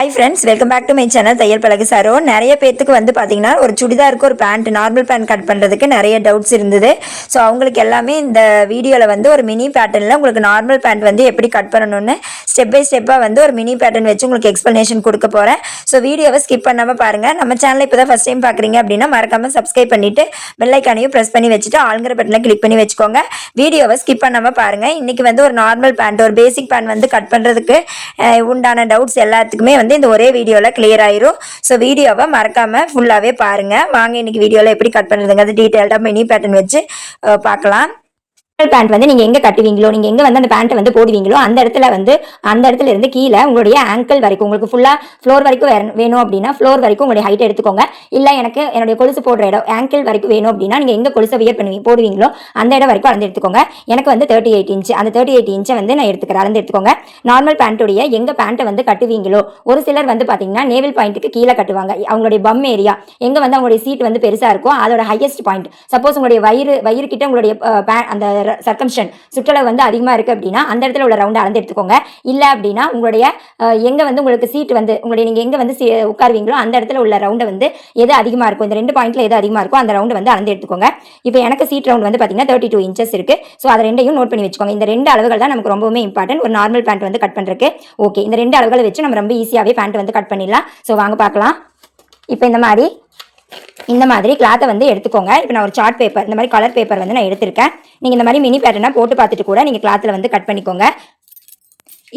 Hi friends welcome back to my channel தையல் பழகு sorrow நிறைய பேர்த்துக்கு வந்து பார்த்தீங்கன்னா ஒரு சுடிதாருக்கு ஒரு பேண்ட் நார்மல் பேண்ட் கட் பண்ணுறதுக்கு நிறைய டவுட்ஸ் இருந்தது. ஸோ அவங்களுக்கு எல்லாமே இந்த வீடியோவில் வந்து ஒரு மினி பேட்டர்னில் உங்களுக்கு நார்மல் பேண்ட் வந்து எப்படி கட் பண்ணணும்னு ஸ்டெப் பை ஸ்டெப்பாக வந்து ஒரு மினி பேட்டர்ன் வச்சு உங்களுக்கு எக்ஸ்ப்ளனேஷன் கொடுக்க போகிறேன் ஸோ வீடியோவை ஸ்கிப் பண்ணாமல் பாருங்கள் நம்ம சேனலில் இப்போ தான் ஃபஸ்ட் டைம் பார்க்குறீங்க அப்படின்னா மறக்காமல் சப்ஸ்கிரைப் பண்ணிவிட்டு பெல்லைக்கானையும் ப்ரெஸ் பண்ணி வச்சுட்டு ஆளுங்கிற பட்டனை கிளிக் பண்ணி வச்சுக்கோங்க. வீடியோவை ஸ்கிப் பண்ணாமல் பாருங்கள் இன்றைக்கி வந்து ஒரு நார்மல் பேண்ட் ஒரு பேசிக் பேண்ட் வந்து கட் பண்ணுறதுக்கு உண்டான டவுட்ஸ் எல்லாத்துக்குமே வந்து இந்த ஒரே வீடியோவில் கிளியர் ஆயிரும். ஸோ வீடியோவை மறக்காமல் ஃபுல்லாகவே பாருங்கள் வாங்க இன்னைக்கு வீடியோவில் எப்படி கட் பண்ணுறதுங்கிறது டீட்டெயில்டாக மினி பேட்டர்ன் வச்சு பார்க்கலாம். பேண்ட் வந்து நீங்க எங்க கட்டுவீங்களோ நீங்க எங்க வந்து அந்த பேண்ட்டை வந்து போடுவீங்களோ அந்த இடத்துல வந்து அந்த இடத்துல இருந்து கீழே உங்களுடைய ஆங்கிள் வரைக்கும் உங்களுக்கு ஃபுல்லா ஃப்ளோர் வரைக்கும் வேணும் அப்படின்னா ஃப்ளோர் வரைக்கும் உங்களுடைய ஹைட் எடுத்துக்கோங்க. இல்ல எனக்கு என்னுடைய கொலுசு போடுற இடம் ஆங்கிள் வரைக்கும் வேணும் அப்படின்னா நீங்க எங்க கொலுசை வியர் பண்ணுவீங்க போடுவீங்களோ அந்த இடம் வரைக்கும் அளந்து எடுத்துக்கோங்க. எனக்கு வந்து தேர்ட்டி எயிட் இன்ச் அந்த தேர்ட்டி எயிட் இன்ச்சை வந்து நான் எடுத்துக்கிறேன் அளந்து எடுத்துக்கோங்க. நார்மல் பேண்ட்டுடைய எங்க பேண்ட்டை வந்து கட்டுவீங்களோ ஒரு சிலர் வந்து பாத்தீங்கன்னா நேவல் பாயிண்ட்டுக்கு கீழே கட்டுவாங்க. அவங்களுடைய பம் ஏரியா எங்க வந்து அவங்களுடைய சீட் வந்து பெருசா இருக்கும் அதோட ஹையஸ்ட் பாயிண்ட் சப்போஸ் உங்களுடைய வயிறு வயிறு கிட்ட உங்களுடைய அந்த சர்க்கம்ஷன் சுற்றளவு வந்து அதிகமாக இருக்குது அப்படின்னா அந்த இடத்துல உள்ள ரவுண்டை அளந்து எடுத்துக்கோங்க. இல்லை அப்படின்னா உங்களுடைய எங்கே வந்து உங்களுக்கு சீட் வந்து உங்களுடைய நீங்கள் எங்கே வந்து சீ- உட்காருவீங்களோ அந்த இடத்துல உள்ள ரவுண்டை வந்து எது அதிகமாக இருக்கும் இந்த ரெண்டு பாயிண்டில் எது அதிகமாக இருக்கோ அந்த ரவுண்டு வந்து அளந்து எடுத்துக்கோங்க. இப்போ எனக்கு சீட் ரவுண்ட் வந்து பார்த்தீங்கன்னா தேர்ட்டி டூ இன்ச்சஸ் இருக்குது ஸோ அதை ரெண்டையும் நோட் பண்ணி வச்சுக்கோங்க. இந்த ரெண்டு அளவுகள் தான் நமக்கு ரொம்பவுமே இம்பார்ட்டன்ட் ஒரு நார்மல் பேண்ட் வந்து கட் பண்ணுறதுக்கு ஓகே இந்த ரெண்டு அளவுகளை வச்சு நம்ம ரொம்ப ஈஸியாகவே பேண்ட் வந்து கட் பண்ணிடலாம். ஸோ வாங்க பார்க்கலாம். இப்போ இந்த மாதிரி இந்த மாதிரி கிளாத்தை வந்து எடுத்துக்கோங்க. இப்போ நான் ஒரு சார்ட் பேப்பர் இந்த மாதிரி கலர் பேப்பர் வந்து நான் எடுத்திருக்கேன். நீங்கள் இந்த மாதிரி மினி பேட்டர்னாக போட்டு பார்த்துட்டு கூட நீங்கள் கிளாத்தில் வந்து கட் பண்ணிக்கோங்க.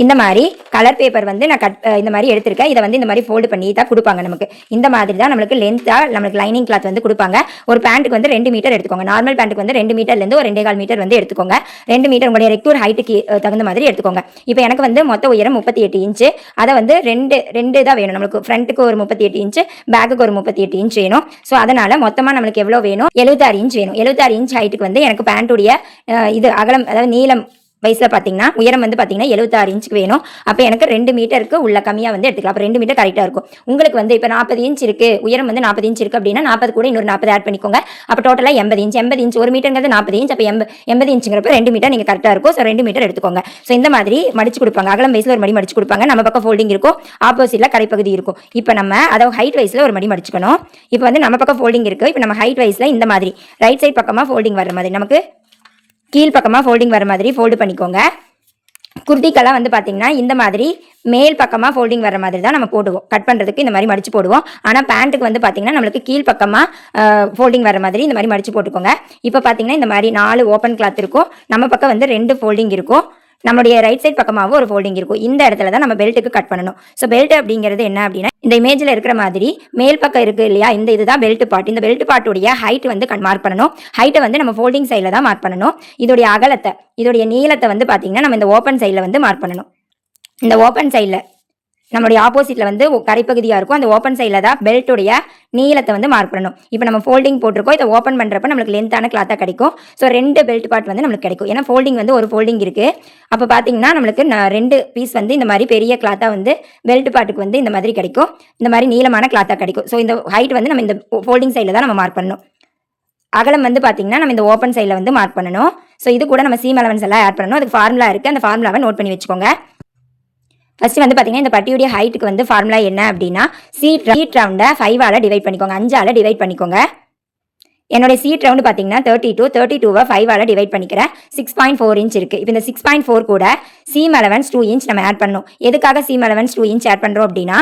இந்த மாதிரி கலர் பேப்பர் வந்து நான் கட் இந்த மாதிரி எடுத்திருக்கேன். இதை வந்து இந்த மாதிரி ஃபோல்டு பண்ணி தான் கொடுப்பாங்க நமக்கு. இந்த மாதிரி தான் நம்மளுக்கு லென்த்தாக நம்மளுக்கு லைனிங் கிளாத் வந்து கொடுப்பாங்க. ஒரு பேண்ட்டுக்கு வந்து ரெண்டு மீட்டர் எடுத்துக்கோங்க. நார்மல் பேண்ட்டுக்கு வந்து ரெண்டு மீட்டர்லேருந்து ஒரு ரெண்டே கால் மீட்டர் வந்து எடுத்துக்கோங்க. ரெண்டு மீட்டர் உங்களுடைய ரெக்யூர் ஹைட்டுக்கு தகுந்த மாதிரி எடுத்துக்கோங்க. இப்போ எனக்கு வந்து மொத்த உயரம் முப்பத்தி எட்டு இன்ச்சு அதை வந்து ரெண்டு ரெண்டு தான் வேணும். நம்மளுக்கு ஃப்ரண்ட்டுக்கு ஒரு முப்பத்தி எட்டு இன்ச்சு பேக்குக்கு ஒரு முப்பத்தி எட்டு இன்ச் வேணும். ஸோ அதனால் மொத்தமாக நம்மளுக்கு எவ்வளோ வேணும்? எழுபத்தாறு இன்ச் வேணும். எழுபத்தாறு இன்ச் ஹைட்டுக்கு வந்து எனக்கு பேண்ட்டுடைய இது அகலம் அதாவது நீளம் வயசில் பார்த்தீங்கன்னா உயரம் வந்து பார்த்தீங்கன்னா எழுபத்தாறு இன்ச்சுக்கு வேணும். அப்போ எனக்கு ரெண்டு மீட்டருக்கு உள்ள கம்மியாக வந்து எடுத்துக்கலாம். அப்போ ரெண்டு மீட்டர் கரெக்டாக இருக்கும். உங்களுக்கு வந்து இப்போ நாற்பது இன்ச் இருக்கு. உயரம் வந்து நாற்பது இன்ச் இருக்கு அப்படின்னா நாற்பது கூட இன்னொரு நாற்பது ஆட் பண்ணிக்கோங்க. அப்போ டோட்டலாக எண்பது இன்ச் எண்பது இன்ச் ஒரு மீட்டருங்கிறது நாற்பது இன்ச் அப்போ எண்பது எண்பது இன்ச்சுங்கிறப்ப ரெண்டு மீட்டர் நீங்கள் கரெக்டாக இருக்கும். ஸோ ரெண்டு மீட்டர் எடுத்துக்கோங்க. ஸோ இந்த மாதிரி மடிச்சு கொடுப்பாங்க. அகலம் வயசில் ஒரு மடி மடிச்சு கொடுப்பாங்க. நம்ம பக்கம் ஃபோல்டிங் இருக்கும். ஆப்போசிட்டில் கரைப்பகுதி இருக்கும். இப்போ நம்ம அதை ஹைட் வைஸில் ஒரு மடி மடிச்சுக்கணும். இப்போ வந்து நம்ம பக்கம் ஃபோல்டிங் இருக்குது இப்போ நம்ம ஹைட் வைஸில் இந்த மாதிரி. ரைட் சைட் பக்கமாக ஃபோல்டிங் வர மாதிரி. நமக்கு கீழ் பக்கமாக ஃபோல்டிங் வர மாதிரி ஃபோல்டு பண்ணிக்கோங்க. குர்த்திக்கெல்லாம் வந்து பார்த்தீங்கன்னா இந்த மாதிரி மேல் பக்கமாக ஃபோல்டிங் வர மாதிரி தான் நம்ம போடுவோம். கட் பண்ணுறதுக்கு இந்த மாதிரி மடிச்சு போடுவோம். ஆனால் பேண்ட்டுக்கு வந்து பார்த்தீங்கன்னா நம்மளுக்கு கீழ் பக்கமாக ஃபோல்டிங் வர மாதிரி இந்த மாதிரி மடிச்சு போட்டுக்கோங்க. இப்போ பார்த்தீங்கன்னா இந்த மாதிரி நாலு ஓப்பன் கிளாத் இருக்கும். நம்ம பக்கம் வந்து ரெண்டு ஃபோல்டிங் இருக்கும். நம்மளுடைய ரைட் சைட் பக்கமாகவும் ஒரு ஃபோல்டிங் இருக்கும். இந்த இடத்துல தான் நம்ம பெல்ட்டுக்கு கட் பண்ணணும். ஸோ பெல்ட் அப்படிங்கிறது என்ன அப்படின்னா இந்த இமேஜில் இருக்கிற மாதிரி மேல் பக்கம் இருக்குது இல்லையா? இந்த இதுதான் பெல்ட் பார்ட் இந்த பெல்ட் பார்ட்டுடைய ஹைட் வந்து மார்க் பண்ணணும். ஹைட்டை வந்து நம்ம ஃபோல்டிங் சைடில் தான் மார்க் பண்ணணும். இதோடைய அகலத்தை இதோடைய நீளத்தை வந்து பார்த்தீங்கன்னா நம்ம இந்த ஓப்பன் சைடில் வந்து மார்க் பண்ணணும். இந்த ஓப்பன் சைடில் நம்மளுடைய ஆப்போசிட்டில் வந்து கரைப்பகுதியாக இருக்கும். அந்த ஓப்பன் சைடில் தான் பெல்ட்டுடைய நீளத்தை வந்து மார்க் பண்ணணும். இப்போ நம்ம ஃபோல்டிங் போட்டிருக்கோம். இதை ஓப்பன் பண்ணுறப்ப நம்மளுக்கு லென்த்தான கிளாத்தாக கிடைக்கும். ஸோ ரெண்டு பெல்ட் பார்ட் வந்து நம்மளுக்கு கிடைக்கும். ஏன்னா ஃபோல்டிங் வந்து ஒரு ஃபோல்டிங் இருக்குது அப்போ பார்த்தீங்கன்னா நம்மளுக்கு நான் ரெண்டு பீஸ் வந்து இந்த மாதிரி பெரிய கிளாத்தாக வந்து பெல்ட் பார்ட்டுக்கு வந்து இந்த மாதிரி கிடைக்கும். இந்த மாதிரி நீளமான கிளாத்தாக கிடைக்கும். ஸோ இந்த ஹைட் வந்து நம்ம இந்த ஃபோல்டிங் சைடில் தான் நம்ம மார்க் பண்ணணும். அகலம் வந்து பார்த்தீங்கன்னா நம்ம இந்த ஓப்பன் சைடில் வந்து மார்க் பண்ணணும். ஸோ இது கூட நம்ம சீம் அலவன்ஸ் எல்லாம் ஆட் பண்ணணும். அதுக்கு ஃபார்முலா இருக்குது அந்த ஃபார்முலாவை நோட் பண்ணி வச்சுக்கோங்க. ஃபர்ஸ்ட் வந்து பார்த்தீங்கன்னா இந்த பட்டியுடைய ஹைட்டுக்கு வந்து ஃபார்முலா என்ன அப்படின்னா சீட் சீட் ரவுண்டை ஃபைவால் டிவைட் பண்ணிக்கோங்க. அஞ்சால் டிவைட் பண்ணிக்கோங்க. என்னுடைய சீட் ரவுண்டு பார்த்தீங்கன்னா தேர்ட்டி டூ தேர்ட்டி டூவை ஃபைவால் டிவைட் பண்ணிக்கிறேன். சிக்ஸ் பாயிண்ட் ஃபோர் இன்ச் இருக்குது இப்போ இந்த சிக்ஸ் பாயிண்ட் ஃபோர் கூட சீம் அலவன்ஸ் டூ இன்ச் நம்ம ஆட் பண்ணணும். எதுக்காக seam allowance two inch add பண்ணுறோம் அப்படின்னா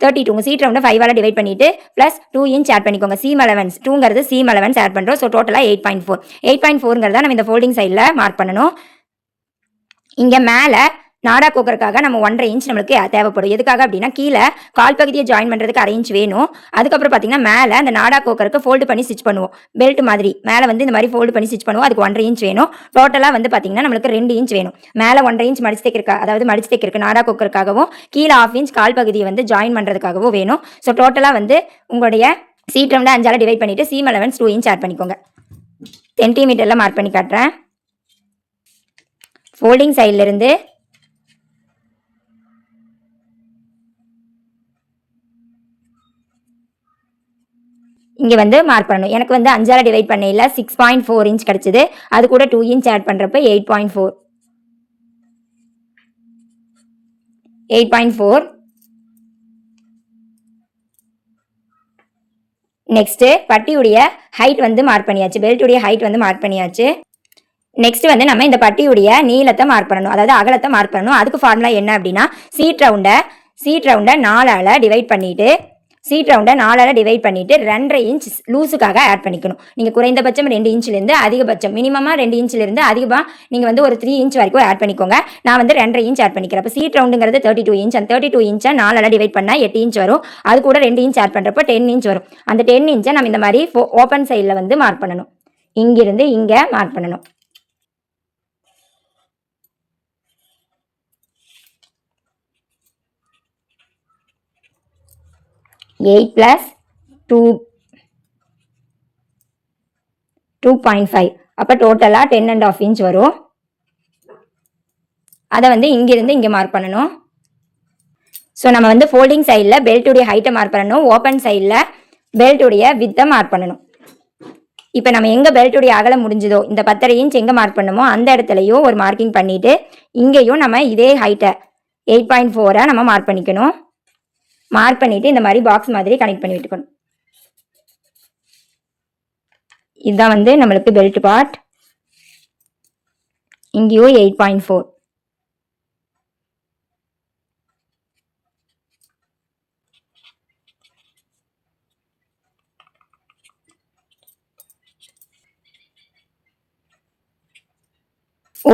தேர்ட்டி டூ உங்கள் சீட் ரவுண்டை ஃபைவால் டிவைட் பண்ணிவிட்டு ப்ளஸ் டூ இன்ச் ஆட் பண்ணிக்கோங்க. சீம் அலவன்ஸ் டூங்கிறது சீம் அலவன்ஸ் ஆட் பண்ணுறோம் ஸோ டோட்டலாக eight point four eight point ஃபோருங்கிறத நம்ம இந்த ஃபோல்டிங் சைடில் மார்க் பண்ணணும். இங்கே மேலே நாடா கோக்கருக்காக நம்ம ஒன்றரை இன்ச் நம்மளுக்கு தேவைப்படும். எதுக்காக அப்படின்னா கீழே கால் பகுதியை ஜாயின் பண்ணுறதுக்கு அரை இன்ச் வேணும். அதுக்கப்புறம் பார்த்தீங்கன்னா மேலே அந்த நாடா கோக்கருக்கு ஃபோல்டு பண்ணி ஸ்டிச் பண்ணுவோம். பெல்ட் மாதிரி. மேலே வந்து இந்த மாதிரி ஃபோல்டு பண்ணி ஸ்டிச் பண்ணுவோம். அதுக்கு ஒன்றரை இன்ச் வேணும். டோட்டலாக வந்து பார்த்தீங்கன்னா நம்மளுக்கு ரெண்டு இன்ச் வேணும். மேலே ஒன்றரை இன்ச் மடிச்சு தைக்கிறக்கா அதாவது மடிச்சு தைக்கிறக்கு நாடா கோக்கருக்காகவும் கீழே ஆஃப் இன்ச் கால் பகுதியை வந்து ஜாயின் பண்ணுறதுக்காகவும் வேணும். ஸோ டோட்டலாக வந்து உங்களுடைய சீட் ரவுண்டை அஞ்சால டிவைட் பண்ணிவிட்டு seam allowance two inch add பண்ணிக்கோங்க. சென்டிமீட்டரில் மார்க் பண்ணி காட்டுறேன். ஃபோல்டிங் சைட்லேருந்து இங்கே வந்து மார்க் பண்ணணும். எனக்கு வந்து அஞ்சால் டிவைட் பண்ணையில் சிக்ஸ் பாயிண்ட் ஃபோர் இன்ச் கிடச்சிது. அது கூட டூ இன்ச் ஆட் பண்ணுறப்ப eight point four eight point four next பட்டியுடைய height வந்து மார்க் பண்ணியாச்சு. பெல்ட்டுடைய ஹைட் வந்து மார்க் பண்ணியாச்சு. நெக்ஸ்ட் வந்து நம்ம இந்த பட்டியுடைய நீளத்தை மார்க் பண்ணணும். அதாவது அகலத்தை மார்க் பண்ணணும். அதுக்கு ஃபார்முலா என்ன அப்படின்னா சீட் ரவுண்டை சீட் ரவுண்டை நாலால் டிவைட் பண்ணிவிட்டு சீட் ரவுண்டை நாலால் டிவைட் பண்ணிட்டு ரெண்டரை இன்ச் லூஸுக்காக ஆட் பண்ணிக்கணும். நீங்கள் குறைந்தபட்சம் ரெண்டு இன்ச்லேருந்து அதிகபட்சம். மினிமமாக ரெண்டு இன்ச்லேருந்து அதிகமாக நீங்கள் வந்து ஒரு த்ரீ இன்ச் வரைக்கும் ஆட் பண்ணிக்கோங்க. நான் வந்து ரெண்டரை இன்ச் ஆட் பண்ணிக்கிறேன். அப்போ சீட் ரவுண்டுங்கிறது தேர்ட்டி டூ இன்ச் அந்த தேர்ட்டி டூ இன்ச்சை நாலால் டிவைட் பண்ணால் எட்டு இன்ச் வரும். அது கூட ரெண்டு இன்ச் ஆட் பண்ணுறப்போ டென் இன்ச் வரும். அந்த டென் இன்ச்சை நம்ம இந்த மாதிரி ஓப்பன் சைடில் வந்து மார்க் பண்ணணும். இங்கிருந்து இங்கே மார்க் பண்ணணும். Eight plus two two point five அப்போ டோட்டலாக டென் அண்ட் ஆஃப் இன்ச் வரும். அதை வந்து இங்கிருந்து இங்கே மார்க் பண்ணணும். ஸோ நம்ம வந்து ஃபோல்டிங் சைடில் பெல்ட்டுடைய ஹைட்டை மார்க் பண்ணணும். ஓப்பன் சைடில் பெல்ட்டுடைய வித்தை மார்க் பண்ணணும். இப்போ நம்ம எங்கே பெல்ட்டுடைய அகலம் முடிஞ்சதோ இந்த பத்தரை இன்ச் எங்கே மார்க் பண்ணுமோ அந்த இடத்துலையும் ஒரு மார்க்கிங் பண்ணிவிட்டு இங்கேயும் நம்ம இதே ஹைட்டை எயிட் பாயிண்ட் ஃபோரை நம்ம மார்க் பண்ணிக்கணும். மார்க் பண்ணிவிட்டு இந்த மாதிரி பாக்ஸ் மாதிரி கனெக்ட் பண்ணி விட்டுக்கணும். இதுதான் வந்து நம்மளுக்கு பெல்ட் பார்ட் இங்கேயும் எயிட் பாயிண்ட் ஃபோர்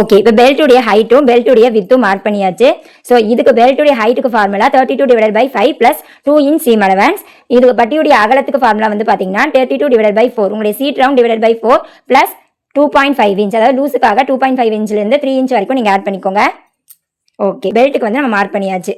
ஓகே இப்போ பெல்ட்டுடைய ஹைட்டும் பெல்ட்டுடைய வித்தும் மார்க் பண்ணியாச்சு. ஸோ இதுக்கு பெல்ட்டுடைய ஹைட்டுக்கு formula thirty two divide by five plus two inch seam allowance இது பட்டியுடைய அகலத்துக்கு ஃபார்முலா வந்து பார்த்தீங்கன்னா thirty two divide by four உங்களுடைய seat round divide by four plus two point five inch அதாவது லூஸுக்காக டூ பாயிண்ட் ஃபைவ் இன்ச்லேருந்து த்ரீ இன்ச் வரைக்கும் நீங்கள் ஆட் பண்ணிக்கோங்க. ஓகே பெல்ட்டுக்கு வந்து நம்ம மார்க் பண்ணியாச்சு.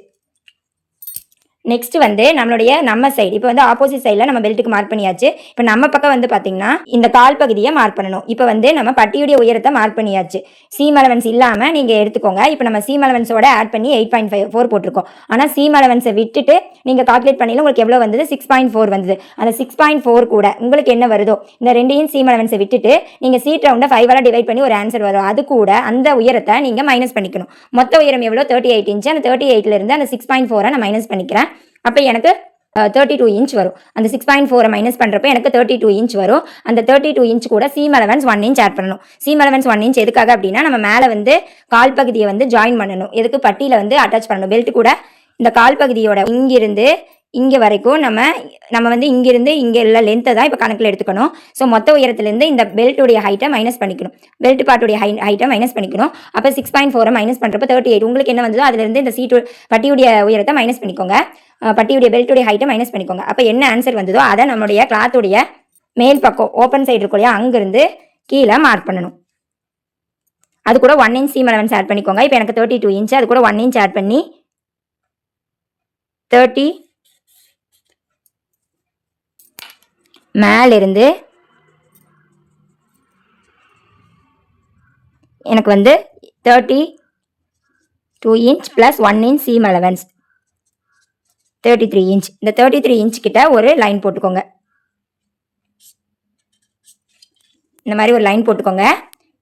நெக்ஸ்ட் வந்து நம்மளுடைய நம்ம சைடு இப்போ வந்து ஆப்போசிட் சைடில் நம்ம பெல்ட்டுக்கு மார்க் பண்ணியாச்சு. இப்போ நம்ம பக்கம் வந்து பார்த்தீங்கன்னா இந்த கால் பகுதியை மார்க் பண்ணணும். இப்போ வந்து நம்ம பட்டியுடைய உயரத்தை மார்க் பண்ணியாச்சு. சீம் அலவன்ஸ் இல்லாமல் நீங்கள் எடுத்துக்கோங்க. இப்போ நம்ம சீம் அலவன்ஸோட ஆட் பண்ணி எயிட் பாயிண்ட் ஃபைவ் ஃபோர் போட்டிருக்கோம். ஆனால் சீம் அலவன்ஸை விட்டுட்டு நீங்கள் கால்குலேட் பண்ணியில் உங்களுக்கு எவ்வளோ வந்தது? சிக்ஸ் பாயிண்ட் ஃபோர் வந்தது. அந்த சிக்ஸ் பாயிண்ட் ஃபோர் கூட உங்களுக்கு என்ன வருதோ? இந்த ரெண்டையும் சீம் அலவன்ஸை விட்டுட்டு நீங்கள் சீட் ரவுண்டை ஃபைவால் டிவைட் பண்ணி ஒரு ஆன்சர் வரும். அது கூட அந்த உயரத்தை நீங்கள் மைனஸ் பண்ணிக்கணும். மொத்த உயரம் எவ்வளோ? தேர்ட்டி எயிட் இன்ச்சு அந்த தேர்ட்டி எயிட்லேருந்து அந்த சிக்ஸ் பாயிண்ட் ஃபோரை நான் மைனஸ் பண்ணிக்கிறேன். அப்போ எனக்கு தேர்ட்டி டூ இன்ச் வரும். அந்த சிக்ஸ் பாயிண்ட் ஃபோரை மைனஸ் பண்ணுறப்ப எனக்கு தேர்ட்டி டூ இன்ச் வரும். அந்த தேர்ட்டி டூ இன்ச் கூட seam allowance one inch add பண்ணணும். சீம் அலவன்ஸ் ஒன் இன்ச் எதுக்காக அப்படின்னா நம்ம மேலே வந்து கால் பகுதியை வந்து ஜாயின் பண்ணணும். எதுக்கு? பட்டியில் வந்து அட்டாச் பண்ணணும். பெல்ட் கூட இந்த கால் பகுதியோட இங்கிருந்து இங்கே வரைக்கும் நம்ம நம்ம வந்து இங்கேருந்து இங்கே உள்ள லென்த்தை தான் இப்போ கணக்கில் எடுத்துக்கணும். ஸோ மொத்த உயரத்துலேருந்து இந்த பெல்ட்டுடைய ஹைட்டை மைனஸ் பண்ணிக்கணும். பெல்ட் பார்ட்டுடைய ஹை ஹைட்டை மைனஸ் பண்ணிக்கணும். அப்போ சிக்ஸ் பாயிண்ட் ஃபோரை மைனஸ் பண்ணுறப்ப தேர்ட்டி எயிட் உங்களுக்கு என்ன வந்ததோ அதுலேருந்து இந்த சீட்டு பட்டியுடைய உயரத்தை மைனஸ் பண்ணிக்கோங்க. பட்டியுடைய பெல்ட்டுடைய ஹைட்டை மைனஸ் பண்ணிக்கோங்க. அப்போ என்ன ஆன்சர் வந்ததோ அதை நம்மளுடைய கிளாத்துடைய மேல் பக்கம் ஓப்பன் சைடு இருக்கும் இல்லையா அங்கேருந்து கீழே மார்க் பண்ணணும். அது கூட one inch seam allowance add பண்ணிக்கோங்க. இப்போ எனக்கு தேர்ட்டி டூ இன்ச் அது கூட ஒன் இன்ச் ஆட் பண்ணி தேர்ட்டி மேலிருந்து எனக்கு வந்து thirty two inch plus one inch seam allowance thirty three inch இந்த தேர்ட்டி த்ரீ இன்ச் கிட்ட ஒரு லைன் போட்டுக்கோங்க. இந்த மாதிரி ஒரு லைன் போட்டுக்கோங்க.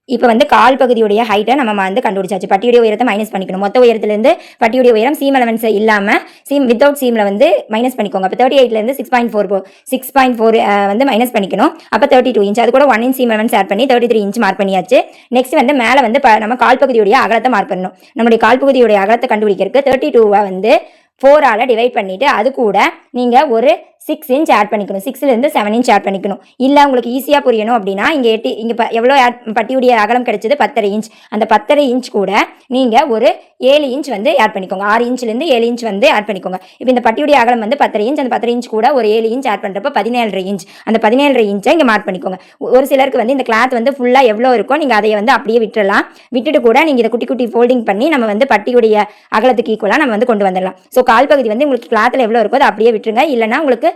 இப்போ வந்து கால் பகுதியுடைய ஹைட்டை நம்ம வந்து கண்டுபிடிச்சாச்சு. பட்டியுடைய உயரத்தை மைனஸ் பண்ணிக்கணும். மொத்த உயரத்துலேருந்து பட்டியுடைய உயரம் சீம் அலவன்ஸ் இல்லாமல் சீம் வித்தவுட் சீமில் வந்து மைனஸ் பண்ணிக்கோங்க. அப்போ thirty எயிட்லேருந்து six point four six point four வந்து மைனஸ் பண்ணிக்கணும். அப்போ தேர்ட்டி டூ இன்ச் அது கூட one inch seam allowance add பண்ணி தேர்ட்டி த்ரீ இன்ச் மார்க் பண்ணியாச்சு. நெக்ஸ்ட் வந்து மேலே வந்து ப- நம்ம கால் பகுதியுடைய அகலத்தை மார்க் பண்ணணும். நம்முடைய கால் பகுதியுடைய அகலத்தை கண்டுபிடிக்கிறதுக்கு தேர்ட்டி டூவை வந்து ஃபோரால் டிவைட் பண்ணிவிட்டு அது கூட நீங்கள் ஒரு சிக்ஸ் இன்ச் ஆட் பண்ணிக்கணும். சிக்ஸ்லேருந்து செவன் இன்ச் ஆட் பண்ணிக்கணும். இல்லை உங்களுக்கு ஈஸியாக புரியணும் அப்படின்னா இங்கே எட்டு இங்கே ப எவ்வளோ ஆட் பட்டியுடைய அகலம் கிடைச்சது? பத்தரை இன்ச் அந்த பத்தரை இன்ச் கூட நீங்கள் ஒரு ஏழு இன்ச் வந்து ஆட் பண்ணிக்கோங்க. ஆறு இன்ச்லேருந்து ஏழு இன்ச் வந்து ஆட் பண்ணிக்கோங்க. இப்போ இந்த பட்டியுடைய அகலம் வந்து பத்தரை இன்ச் அந்த பத்தரை இன்ச் கூட ஒரு ஏழு இன்ச் ஆட் பண்ணுறப்ப பதினேழரை இன்ச் அந்த பதினேழரை இன்ச்சை இங்கே மார்க் பண்ணிக்கோங்க. ஒரு சிலருக்கு வந்து இந்த கிளாத் வந்து ஃபுல்லாக எவ்வளோ இருக்கோ நீங்கள் அதை வந்து அப்படியே விட்டுறலாம். விட்டுட்டு கூட நீங்கள் இதை குட்டி குட்டி ஃபோல்டிங் பண்ணி நம்ம வந்து பட்டியுடைய அகலத்துக்கு ஈக்குவலாக நம்ம வந்து கொண்டு வந்துடலாம். ஸோ கால் பகுதி வந்து உங்களுக்கு கிளாத்தில் எவ்வளோ இருக்கோ அதை அப்படியே விட்டுருங்க. இல்லைனா உங்களுக்கு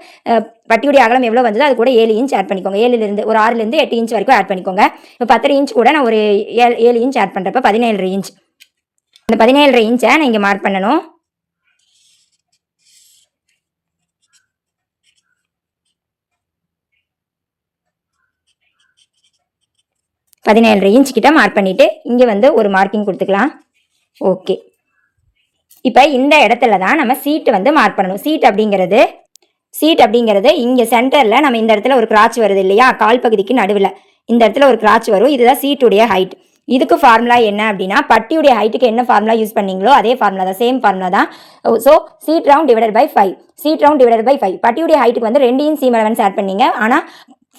பட்டியுடைய அகலம் எவ்வளோ வந்ததோ அது கூட ஏழு இன்ச் ஆட் பண்ணிக்கோங்க. ஏழுலேருந்து ஒரு ஆறுலேருந்து எட்டு இன்ச் வரைக்கும் ஆட் பண்ணிக்கோங்க. இப்போ பத்தரை இன்ச் கூட நான் ஒரு ஏழு ஏழு இன்ச் ஆட் பண்ணுறப்ப பதினேழு இன்ச் இந்த பதினேழரை இன்ச்சை நான் இங்கே மார்க் பண்ணணும். பதினேழரை இன்ச் கிட்ட மார்க் பண்ணிவிட்டு இங்கே வந்து ஒரு மார்க்கிங் கொடுத்துக்கலாம். ஓகே இப்போ இந்த இடத்துல தான் நம்ம சீட்டு வந்து மார்க் பண்ணணும். சீட் அப்படிங்கிறது சீட் அப்படிங்கிறது இங்கே சென்டரில் நம்ம இந்த இடத்துல ஒரு கிராச் வருது இல்லையா? கால் பகுதிக்கு நடுவில். இந்த இடத்துல ஒரு கிராச் வரும். இதுதான் சீட்டுடைய ஹைட் இதுக்கு ஃபார்முலா என்ன அப்படின்னா பட்டியுடைய ஹைட்டுக்கு என்ன ஃபார்முலா யூஸ் பண்ணீங்களோ அதே ஃபார்முலா தான். சேம் ஃபார்முலா தான். So seat round divided by five seat round divided by five பட்டியுடைய ஹைட்டுக்கு வந்து ரெண்டு இன்ச் சீம் அலவன்ஸ் ஆட் பண்ணீங்க. ஆனால்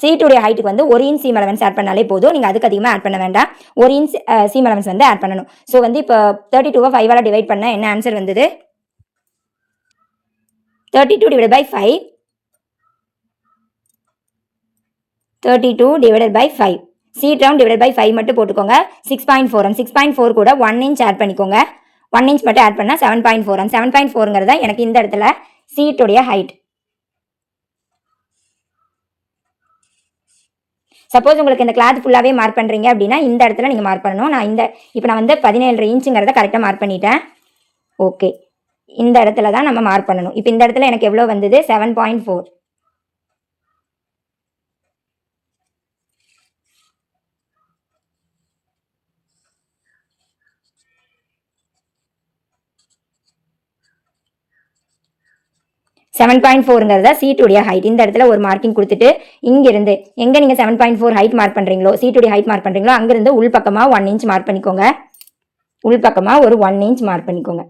சீட்டுடைய ஹைட்டுக்கு வந்து ஒரு இன்ச் சீம் அலவன்ஸ் ஆட் பண்ணாலே போதும். நீங்கள் அதுக்கு அதிகமாக ஆட் பண்ண வேண்டாம். ஒரு இன்ச் சீம் அலவன்ஸ் வந்து ஆட் பண்ணணும். ஸோ வந்து இப்போ தேர்ட்டி டூவை ஃபைவால் டிவைட் பண்ண என்ன ஆன்சர் வந்தது? Thirty two divide by five thirty two divided by five seat round divide by five மட்டும் போட்டுக்கோங்க. Six point four six point four கூட ஒன் இன்ச் ஆட் பண்ணிக்கோங்க. ஒன் இன்ச் மட்டும் ஆட் பண்ணால் seven point four seven point ஃபோருங்கிறத எனக்கு இந்த இடத்துல சீட்டுடைய height suppose உங்களுக்கு இந்த கிளாத் ஃபுல்லாகவே மார்க் பண்ணுறீங்க அப்படின்னா இந்த இடத்துல நீங்கள் மார்க் பண்ணணும். நான் இந்த இப்போ நான் வந்து பதினேழு இன்ச்சுங்கிறத கரெக்டாக மார்க் பண்ணிட்டேன். ஓகே இந்த இடத்துல தான் நம்ம மார்க் பண்ணணும். இப்போ இந்த இடத்துல எனக்கு எவ்வளோ வந்தது? Seven point four seven point ஃபோருங்கிறத சீட்டுடைய ஹைட் இந்த இடத்துல ஒரு மார்க்கிங் கொடுத்துட்டு இங்கிருந்து எங்கே நீங்கள் seven point four height mark பண்ணுறீங்களோ சீட்டுடைய ஹைட் மார்க் பண்ணுறீங்களோ அங்கேருந்து உள் பக்கமாக ஒன் இன்ச் மார்க் பண்ணிக்கோங்க. உள் பக்கமாக ஒரு ஒன் இன்ச் மார்க் பண்ணிக்கோங்க.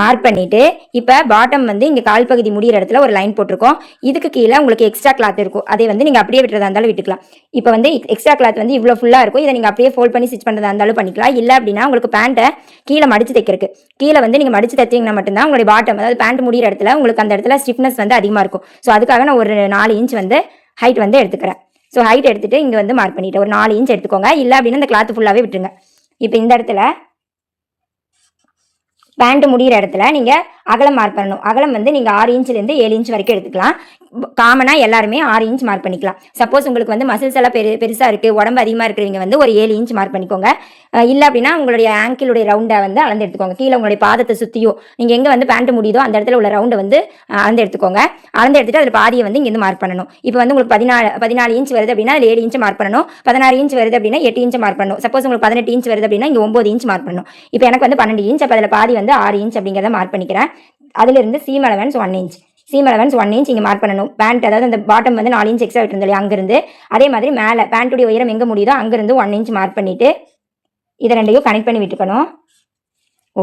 மார்க் பண்ணிவிட்டு இப்போ பாட்டம் வந்து இங்கே கால் பகுதி முடிகிற இடத்துல ஒரு லைன் போட்டிருக்கோம். இதுக்கு கீழே உங்களுக்கு எக்ஸ்ட்ரா கிளாத் இருக்கும். அதை வந்து நீங்கள் அப்படியே விட்டுறதா இருந்தாலும் விட்டுக்கலாம். இப்போ வந்து எக்ஸ்ட்ரா கிளாத் வந்து இவ்வளோ ஃபுல்லாக இருக்கும். இதை நீங்கள் அப்படியே ஃபோல்ட் பண்ணி ஸ்டிச் பண்ணுறதா இருந்தாலும் பண்ணிக்கலாம். இல்லை அப்படின்னா உங்களுக்கு பேண்ட்டை கீழே மடிச்சு தைக்கிறதுக்கு. கீழே வந்து நீங்கள் மடிச்சு தைச்சிங்கன்னா மட்டும்தான் உங்களுடைய பாட்டம் அதாவது பேண்ட் முடியிற இடத்துல உங்களுக்கு அந்த இடத்துல ஸ்டிஃப்னஸ் வந்து அதிகமாக இருக்கும். ஸோ அதுக்காக நான் ஒரு நாலு இன்ச் வந்து ஹைட் வந்து எடுத்துக்கிறேன். ஸோ ஹைட் எடுத்துகிட்டு இங்கே வந்து மார்க் பண்ணிவிட்டு ஒரு நாலு இன்ச் எடுத்துக்கோங்க. இல்லை அப்படின்னா இந்த கிளாத் ஃபுல்லாகவே விட்டுருங்க. இப்போ இந்த இடத்துல பேண்ட் முடிகிற இடத்துல நீங்கள் அகலம் மார்க் பண்ணணும். அகலம் வந்து நீங்கள் ஆறு இன்ச்சிலேருந்து ஏழு இன்ச் வரைக்கும் எடுத்துக்கலாம். காமனாக எல்லாருமே ஆறு இன்ச் மார்க் பண்ணிக்கலாம். சப்போஸ் உங்களுக்கு வந்து மசில்ஸ் எல்லாம் பெரு பெருசாக இருக்குது உடம்பு அதிகமாக இருக்கிறவங்க வந்து ஒரு ஏழு இன்ச் மார்க் பண்ணிக்கோங்க. இல்லை அப்படின்னா உங்களுடைய ஆங்கிளுடைய ரவுண்டை வந்து அளந்து எடுத்துக்கோங்க. கீழே உங்களுடைய பாதத்தை சுற்றியும் நீங்கள் எங்கே வந்து பேண்ட் முடியுதோ அந்த இடத்துல உள்ள ரவுண்டை வந்து அளந்து எடுத்துக்கோங்க. அளந்து எடுத்துகிட்டு அதில் பாதியை வந்து இங்கேருந்து மார்க் பண்ணணும். இப்போ வந்து உங்களுக்கு பதினாலு பதினாலு இன்ச் வருது அப்படின்னா அதில் ஏழு இன்ச் மார்க் பண்ணணும். பதினாறு இன்ச் வருது அப்படின்னா எட்டு இன்ச் மார்க் பண்ணணும். சப்போஸ் உங்களுக்கு பதினெட்டு இன்ச் வருது அப்படின்னா இங்கே ஒம்பது இன்ச் மார்க் பண்ணணும். இப்போ எனக்கு வந்து பன்னெண்டு இன்ச் அப்போ அதில் பாதி வந்து ஆறு இன்ச் அப்படிங்கிறத மார்க் பண்ணிக்கிறேன். அதிலிருந்து seam allowance one inch seam allowance one inch இங்கே மார்க் பண்ணணும். பேண்ட் அதாவது அந்த பாட்டம் வந்து நாலு இன்ச் எக்ஸ்ட்ரா விட்டு இல்லையா அங்கேருந்து. அதே மாதிரி மேலே பேண்ட்டுடைய உயரம் எங்கே முடியுதோ அங்கேருந்து ஒன் இன்ச் மார்க் பண்ணிவிட்டு இதை ரெண்டையும் கனெக்ட் பண்ணி விட்டுக்கணும்.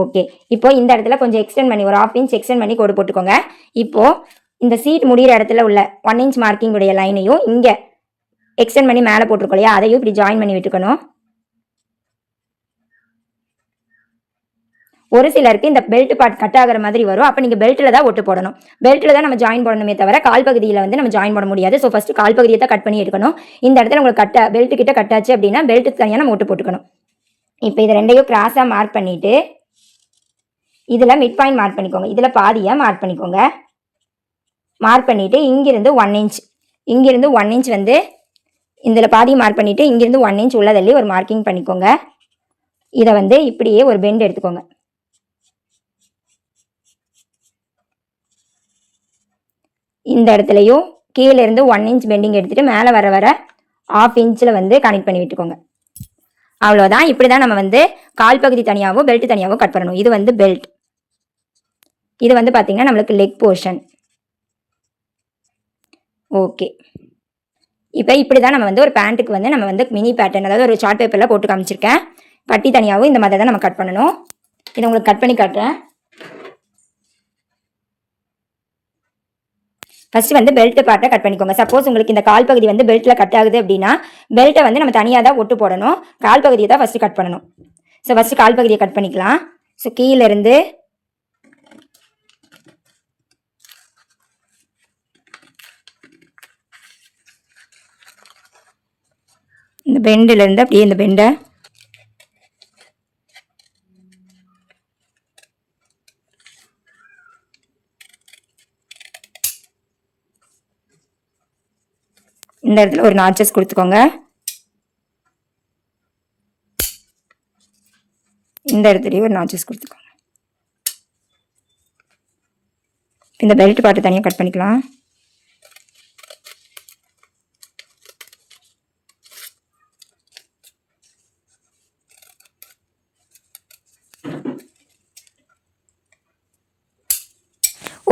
ஓகே இப்போ இந்த இடத்துல கொஞ்சம் எக்ஸ்டெண்ட் பண்ணி ஒரு ஆஃப் இன்ச் எக்ஸ்டெண்ட் பண்ணி கோடு போட்டுக்கோங்க. இப்போது இந்த சீட் முடிகிற இடத்துல உள்ள ஒன் இன்ச் மார்க்கிங்குடைய லைனையும் இங்கே எக்ஸ்டெண்ட் பண்ணி மேலே போட்டிருக்கோம் இல்லையா அதையும் இப்படி ஜாயின் பண்ணி விட்டுக்கணும். ஒரு சிலருக்கு இந்த பெல்ட் பார்ட் கட் ஆகிற மாதிரி வரும். அப்போ நீங்கள் பெல்ட்டில் தான் ஒட்டு போடணும். பெல்ட்டில் தான் நம்ம ஜாயின் பண்ணணுமே தவிர கால் பகுதியில் வந்து நம்ம ஜாயின் பண்ண முடியாது. ஸோ ஃபஸ்ட்டு கால் பகுதியை தான் கட் பண்ணி எடுக்கணும். இந்த இடத்துல உங்களுக்கு கட்ட பெல்ட் கிட்ட கட்டாச்சு அப்படின்னா பெல்ட் தனியாக நம்ம ஒட்டு போட்டுக்கணும். இப்போ இது ரெண்டையும் கிராஸாக மார்க் பண்ணிவிட்டு இதில் மிட் பாயிண்ட் மார்க் பண்ணிக்கோங்க. இதில் பாதியாக மார்க் பண்ணிக்கோங்க. மார்க் பண்ணிவிட்டு இங்கிருந்து ஒன் இன்ச் இங்கிருந்து ஒன் இன்ச் வந்து இதில் பாதியை மார்க் பண்ணிவிட்டு இங்கிருந்து ஒன் இன்ச் உள்ளதள்ளி ஒரு மார்க்கிங் பண்ணிக்கோங்க. இதை வந்து இப்படியே ஒரு பெண்ட் எடுத்துக்கோங்க. இந்த இடத்துலையும் கீழேருந்து ஒன் இன்ச் பெண்டிங் எடுத்துட்டு மேலே வர வர ஆஃப் இன்ச்சில் வந்து கனெக்ட் பண்ணி விட்டுக்கோங்க. அவ்வளோதான் இப்படி தான் நம்ம வந்து கால் பகுதி தனியாகவும் பெல்ட் தனியாகவும் கட் பண்ணணும். இது வந்து பெல்ட் இது வந்து பார்த்தீங்கன்னா நம்மளுக்கு லெக் போர்ஷன் ஓகே இப்போ இப்படி தான் நம்ம வந்து ஒரு பேண்ட்டுக்கு வந்து நம்ம வந்து மினி பேட்டர்ன் அதாவது ஒரு சார்ட் பேப்பரில் போட்டு காமிச்சிருக்கேன். பட்டி தனியாகவும் இந்த மாதிரி தான் நம்ம கட் பண்ணணும். இதை உங்களுக்கு கட் பண்ணி காட்டுறேன். ஃபர்ஸ்ட் வந்து பெல்ட் பார்ட்டை கட் பண்ணிக்கோங்க. சப்போஸ் உங்களுக்கு இந்த கால் பகுதி வந்து பெல்ட்டில் கட் ஆகுது அப்படின்னா பெல்ட்டை வந்து நம்ம தனியாக தான் ஒட்டு போடணும். கால் பகுதியை தான் ஃபஸ்ட்டு கட் பண்ணணும். ஸோ ஃபஸ்ட்டு கால் பகுதியை கட் பண்ணிக்கலாம். ஸோ கீழேருந்து இந்த பெண்டுலேருந்து அப்படியே இந்த பெண்டை இந்த இடத்துல ஒரு நாச்சஸ் கொடுத்துக்கோங்க. இந்த இடத்துலையும் ஒரு நாச்சஸ் கொடுத்துக்கோங்க. இந்த பெல்ட் பாட்டு தனியாக கட் பண்ணிக்கலாம்.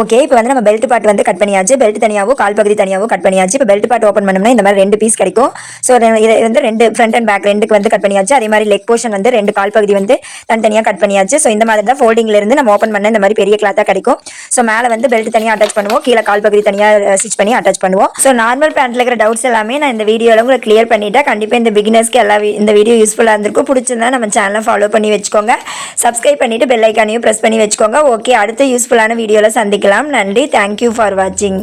ஓகே இப்போ வந்து நம்ம பெல்ட் பார்ட் வந்து கட் பண்ணியாச்சு. பெல்ட் தனியாகவும் கால் பகுதி தனியாகவும் கட் பண்ணியாச்சு. இப்போ பெல்ட் பார்ட் ஓப்பன் பண்ணோம்னா இந்த மாதிரி ரெண்டு பீஸ் கிடைக்கும். ஸோ இது வந்து ரெண்டு ஃப்ரண்ட் அண்ட் பேக் ரெண்டுக்கு வந்து கட் பண்ணியாச்சு. அதே மாதிரி லெக் போர்ஷன் வந்து ரெண்டு கால் பகுதி வந்து தனித்தனியாக கட் பண்ணியாச்சு. ஸோ இந்த மாதிரி தான் ஃபோல்டிங்ல இருந்து நம்ம ஓப்பன் பண்ண இந்த மாதிரி பெரிய கிளாத்தாக கிடைக்கும். ஸோ மேலே வந்து பெல்ட் தனியாக அட்டாச் பண்ணுவோம். கீழே கால் பகுதி தனியாக ஸ்டிச் பண்ணி அட்டாச் பண்ணுவோம். ஸோ நார்மல் பேண்ட்ல இருக்கிற டவுட்ஸ் எல்லாமே நான் இந்த வீடியோவில் உங்களுக்கு கிளியர் பண்ணிட்டேன் கண்டிப்பாக இந்த பிகினர்ஸ்க்கு எல்லா இந்த வீடியோ யூஸ்ஃபுல்லாக இருந்திருக்கும். பிடிச்சிருந்தா நம்ம சேனலை ஃபாலோ பண்ணி வச்சுக்கோங்க. சப்ஸ்கிரைப் பண்ணிட்டு பெல் ஐக்கானையும் ப்ரெஸ் பண்ணி வச்சுக்கோங்க. ஓகே அடுத்த யூஸ்ஃபுல்லான வீடியோவில் శ్రీరామ్ నండి. Thank you for watching